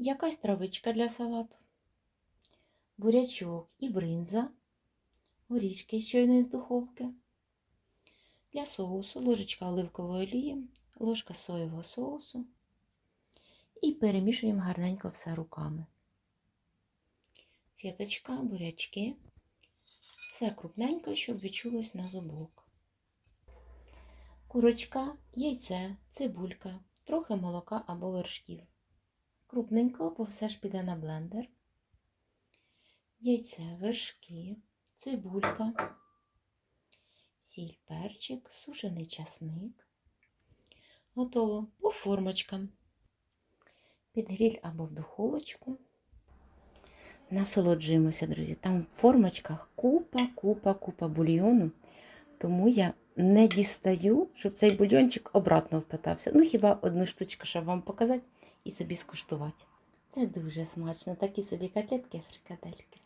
якась травичка для салату, бурячок і бринза, горішки щойно із духовки. Для соусу ложечка оливкової олії, ложка соєвого соусу. І перемішуємо гарненько все руками. Феточка, бурячки. Все крупненько, щоб відчулось на зубок. Курочка, яйце, цибулька, трохи молока або вершків. Крупненько, бо все ж піде на блендер. Яйце, вершки, цибулька, сіль, перчик, сушений часник. Готово по формочкам. Під гріль або в духовочку. Насолоджуємося, друзі. Там в формочках купа, купа, купа бульйону. Тому я не дістаю, щоб цей бульйончик обратно впитався. Ну, хіба одну штучку, щоб вам показати і собі скуштувати. Це дуже смачно. Такі собі котлетки фрикадельки.